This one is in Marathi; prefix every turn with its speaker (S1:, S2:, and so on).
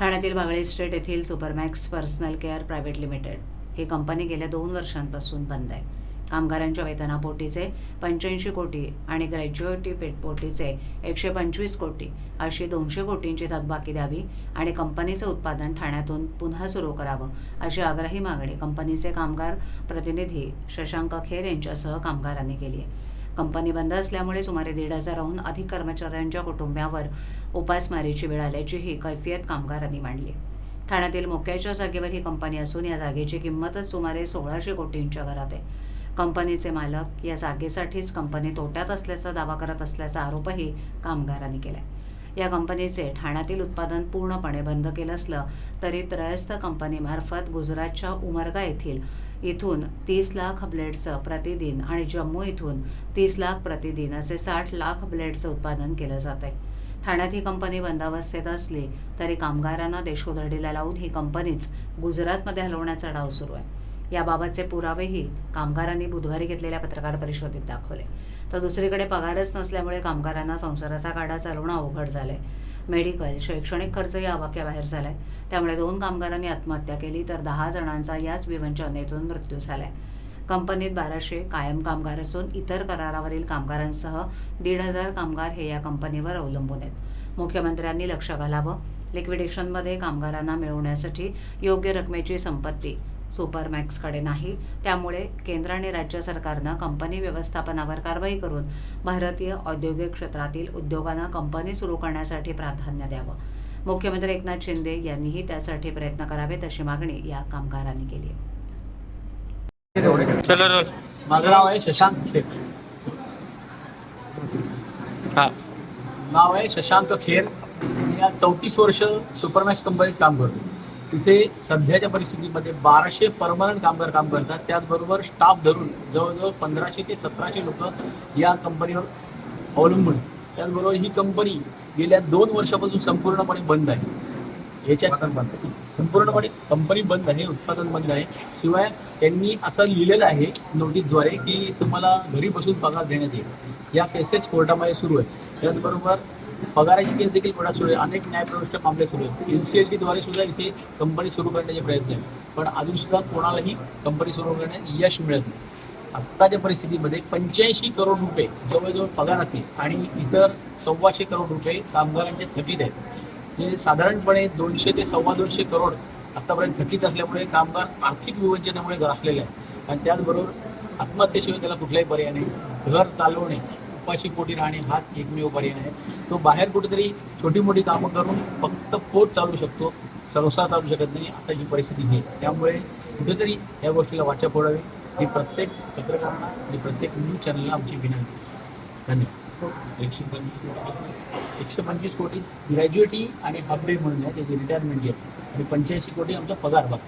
S1: ठाण्यातील बागळे स्टेट येथील Supermax personal care private limited ही कंपनी गेल्या दोन वर्षांपासून बंद आहे. कामगारांच्या वेतनापोटीचे पंच्याऐंशी कोटी आणि ग्रॅज्युएटी पेटपोटीचे एकशे पंचवीस कोटी अशी दोनशे कोटींची थकबाकी द्यावी आणि कंपनीचं उत्पादन ठाण्यातून पुन्हा सुरू करावं अशी आग्रही मागणी कंपनीचे कामगार प्रतिनिधी शशांक खेर यांच्यासह कामगारांनी केली आहे. कंपनी बंद असल्यामुळे सुमारे दीड हजाराहून अधिक कर्मचाऱ्यांच्या कुटुंबावर उपासमारीची वेळ आल्याचीही कैफियत कामगारांनी मांडली. ठाण्यातील मोक्याच्या जागेवर ही कंपनी असून या जागेची किंमतच सुमारे सोळाशे कोटींच्या घरात आहे. कंपनीचे मालक या जागेसाठीच कंपनी तोट्यात असल्याचा दावा करत असल्याचा आरोपही कामगारांनी केला आहे या कंपनीचे ठाण्यातील उत्पादन पूर्णपणे बंद केलं असलं तरी त्रयस्थ कंपनीमार्फत गुजरातच्या उमरगा येथील इथून तीस लाख ब्लेडचं प्रतिदिन आणि जम्मू इथून तीस लाख प्रतिदिन असे साठ लाख ब्लेडचं उत्पादन केलं जात आहे. ठाण्यात ही कंपनी बंदावस्थेत असली तरी कामगारांना देशोधडीला लावून ही कंपनीच गुजरातमध्ये हलवण्याचा डाव सुरू आहे. याबाबतचे पुरावेही कामगारांनी बुधवारी घेतलेल्या पत्रकार परिषदेत दाखवले. तर दुसरीकडे पगारच नसल्यामुळे कामगारांना संसाराचा काढा चालवणं अवघड झालंय. मेडिकल शैक्षणिक खर्च या आवाक्याबाहेर झालाय. त्यामुळे दोन कामगारांनी आत्महत्या केली तर दहा जणांचा याच विवंचनेतून मृत्यू झालाय. कंपनीत बाराशे कायम कामगार असून इतर करारावरील कामगारांसह दीड हजार कामगार हे या कंपनीवर अवलंबून आहेत. मुख्यमंत्र्यांनी लक्ष घालावं. लिक्विडेशनमध्ये कामगारांना मिळवण्यासाठी योग्य रकमेची संपत्ती सुपरमॅक्सकडे नाही. त्यामुळे केंद्र आणि राज्य सरकारनं कंपनी व्यवस्थापनावर कारवाई करून भारतीय औद्योगिक क्षेत्रातील उद्योगांना कंपनी सुरू करण्यासाठी प्राधान्य द्यावं. मुख्यमंत्री एकनाथ शिंदे यांनीही त्यासाठी प्रयत्न करावेत अशी मागणी या कामगारांनी केली आहे.
S2: चलो रोल
S3: माझं नाव आहे शशांक खेर.
S2: हा.
S3: नाव आहे शशांक खेर. मी या चौतीस वर्ष सुपरमॅक्स कंपनीत काम करतो. तिथे सध्याच्या परिस्थितीमध्ये बाराशे परमनंट कामगार काम करतात. त्याचबरोबर स्टाफ धरून जवळजवळ पंधराशे ते सतराशे लोक या कंपनीवर अवलंबून. त्याचबरोबर ही कंपनी गेल्या दोन वर्षापासून संपूर्णपणे बंद आहे. याच्यात संपूर्णपणे कंपनी बंद आहे उत्पादन बंद आहे. शिवाय त्यांनी असं लिहिलेलं आहे नोटीसद्वारे की तुम्हाला घरी बसून पगार देण्यात येईल. या केसेस कोर्टामध्ये सुरू आहे त्याचबरोबर पगाराची केस देखील कोर्टात सुरू आहे. अनेक न्यायप्रविष्ट मामले सुरू आहेत. एन सी एल टीद्वारे सुद्धा इथे कंपनी सुरू करण्याचे प्रयत्न आहे पण अजून सुद्धा कोणालाही कंपनी सुरू करण्यात यश मिळत नाही. आत्ताच्या परिस्थितीमध्ये पंच्याऐंशी करोड रुपये जवळजवळ पगाराचे आणि इतर सव्वाशे करोड रुपये कामगारांचे थकीत आहेत. जे साधारणपणे दोनशे ते सव्वा दोनशे करोड आत्तापर्यंत थकीत असल्यामुळे कामगार आर्थिक विवंचनामुळे ग्रासलेले आहेत. आणि त्याचबरोबर आत्महत्येशिवाय त्याला कुठलाही पर्याय नाही. घर चालवणे उपाशी पोटी राहणे हा एकमेव पर्याय आहे. तो बाहेर कुठेतरी छोटी मोठी कामं करून फक्त पोट चालू शकतो संसार चालू शकत नाही आताची परिस्थिती ही आहे. त्यामुळे कुठेतरी या गोष्टीला वाचा फोडावी. ही प्रत्येक पत्रकारांना आणि प्रत्येक न्यूज चॅनलला आमची विनंती धन्यवाद. एकशे पंचवीस एकशे पंचवीस कोटी ग्रॅज्युएटी आणि हाफ डे म्हणून आहे त्याची रिटायरमेंट आहे आणि पंच्याऐंशी कोटी आमचा पगार बघा.